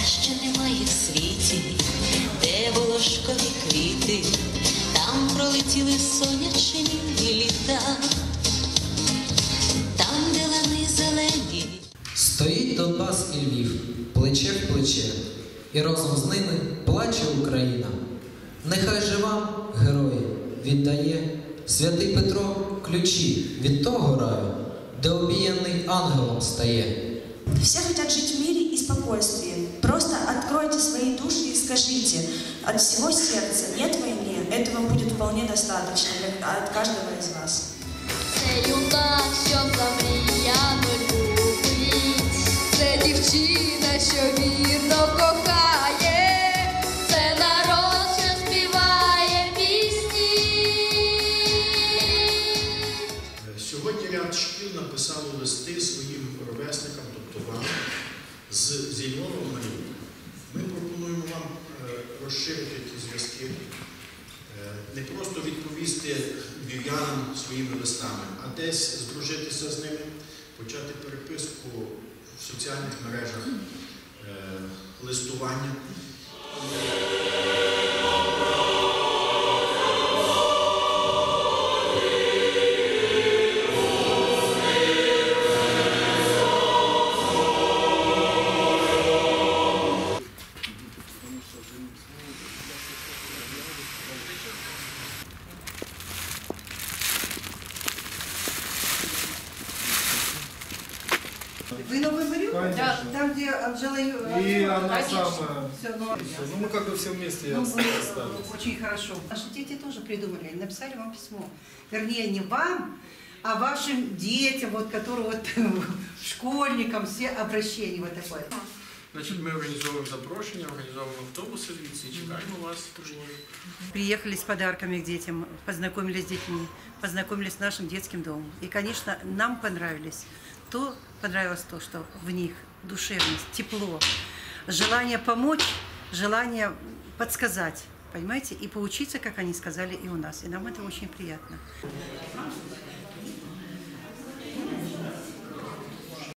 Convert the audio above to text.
Та що немає в світі, де волошкові квіти, там пролетіли сонячині літа, там, де лани зелені. Стоїть Донбас і Львів, плече в плече, і разом з ними плаче Україна. Нехай же вам, герої, віддає святий Петро ключі від того раю, де обіяний ангелом стає. Вся от всего сердца «нет войне». Этого будет вполне достаточно для, от каждого из вас. Це юнак, що замріяно любить, це дівчина, що вірно кохає, це народ, що співає пісні. Сьогодні ряд шкіл написали листи своїм ровесникам, тобто вам, з, зі розширити ті зв'язки, е, не просто відповісти львів'янам своїми листами, а десь здружитися з ними, почати переписку в соціальних мережах е, листування. Вы новый Мариуполь? Конечно. Там, где Анжела Ю- И она самая. Всё, ну, Ну мы как бы все вместе ну, вы. Очень хорошо. Наши дети тоже придумали, они написали вам письмо. Вернее, не вам, а вашим детям, вот, которые вот школьникам, все обращения вот такое. Значить, ми організовуємо запрошення, організовуємо автобуси звідси і чекаємо вас тижневі. Приехали с подарками к детям, познакомились с детьми, познакомились с нашим детским домом. И, конечно, нам понравились. То понравилось то, что в них душевность, тепло, желание помочь, желание подсказать, понимаете, и поучиться, как они сказали и у нас. И нам это очень приятно.